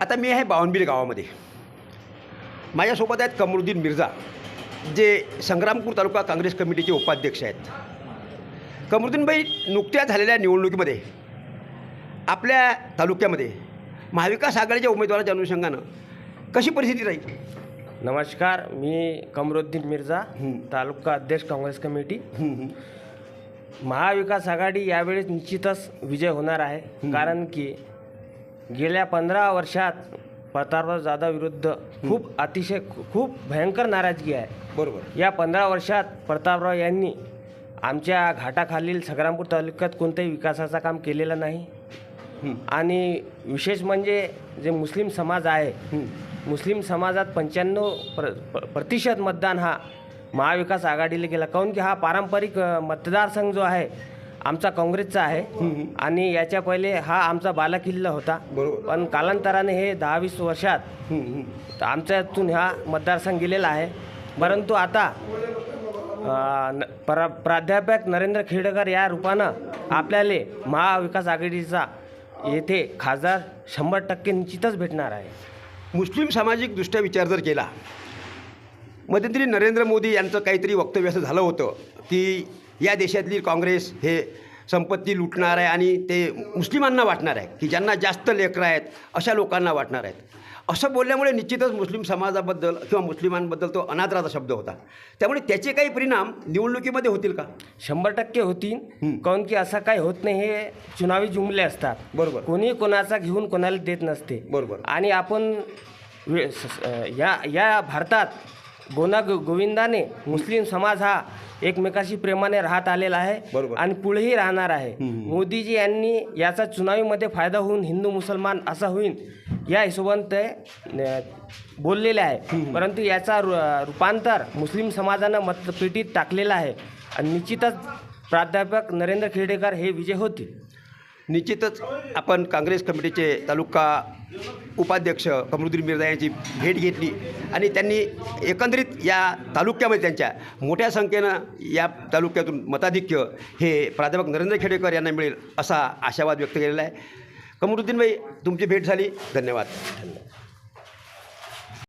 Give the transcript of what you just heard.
आता मी आहे बावनबीर गावामध्ये. माझ्यासोबत आहेत कमरुद्दीन मिर्झा जे संग्रामपूर तालुका काँग्रेस कमिटीचे उपाध्यक्ष आहेत. कमरुद्दीनबाई नुकत्याच झालेल्या निवडणुकीमध्ये आपल्या तालुक्यामध्ये महाविकास आघाडीच्या उमेदवाराच्या अनुषंगानं कशी परिस्थिती राहील? नमस्कार मी कमरुद्दीन मिर्झा तालुका अध्यक्ष काँग्रेस कमिटी. महाविकास आघाडी यावेळेस निश्चितच विजय होणार आहे. कारण की गेल्या पंधरा वर्षात प्रतापराव जाधव विरुद्ध खूप अतिशय खूप भयंकर नाराजगी आहे. बरोबर. या पंधरा वर्षात प्रतापराव यांनी आमच्या घाटाखालील संग्रामपूर तालुक्यात कोणत्याही विकासाचं काम केलेलं नाही. आणि विशेष म्हणजे जे मुस्लिम समाज आहे मुस्लिम समाजात पंच्याण्णव प्र प्र- प्रतिशत मतदान हा महाविकास आघाडीला गेला. काऊन की हा पारंपरिक मतदारसंघ जो आहे आमचा काँग्रेसचा आहे. आणि याच्या पहिले हा आमचा बालाकिल्ला होता. बरोबर. पण कालांतराने हे दहा वीस वर्षात आमच्यातून हा मतदारसंघ गेलेला आहे. परंतु आता अ, न- प्रा प्राध्यापक नरेंद्र खेडेकर या रूपानं आपल्याला महाविकास आघाडीचा येथे खासदार शंभर टक्के निश्चितच भेटणार आहे. मुस्लिम सामाजिकदृष्ट्या विचार जर केला मध्यंतरी नरेंद्र मोदी यांचं काहीतरी वक्तव्य असं झालं होतं की या देशातली काँग्रेस हे संपत्ती लुटणार आहे आणि ते मुस्लिमांना वाटणार आहे की ज्यांना जास्त लेकरं आहेत अशा लोकांना वाटणार आहेत. असं बोलल्यामुळे निश्चितच मुस्लिम समाजाबद्दल किंवा मुस्लिमांबद्दल तो अनादराचा शब्द होता. त्यामुळे त्याचे काही परिणाम निवडणुकीमध्ये होतील का? शंभर टक्के होतील. काऊन की असं काही होत नाही हे चुनावी जुमले असतात. बरोबर. कोणी कोणाचा घेऊन कोणाला देत नसते. बरोबर. आणि आपण या या भारतात गोना गो गोविंदाने मुस्लिम समाज हा एकमेकाशी प्रेमाने राहत आलेला आहे बरोबर. आणि पुढेही राहणार आहे. मोदीजी यांनी याचा चुनावीमध्ये फायदा होऊन हिंदू मुसलमान असा होईल या हिशोबाने ते बोललेले आहे. परंतु याचा रु- रूपांतर मुस्लिम समाजानं मतपेटीत टाकलेला आहे. आणि निश्चितच प्राध्यापक नरेंद्र खेडेकर हे विजय होतील. निश्चितच आपण काँग्रेस कमिटीचे तालुका उपाध्यक्ष कमरुद्दीन मिर्झा यांची भेट घेतली आणि त्यांनी एकंदरीत या तालुक्यामध्ये त्यांच्या मोठ्या संख्येनं या तालुक्यातून मताधिक्य हे प्राध्यापक नरेंद्र खेडेकर यांना मिळेल असा आशावाद व्यक्त केलेला आहे. कमरुद्दीनभाई तुमची भेट झाली. धन्यवाद धन्यवाद.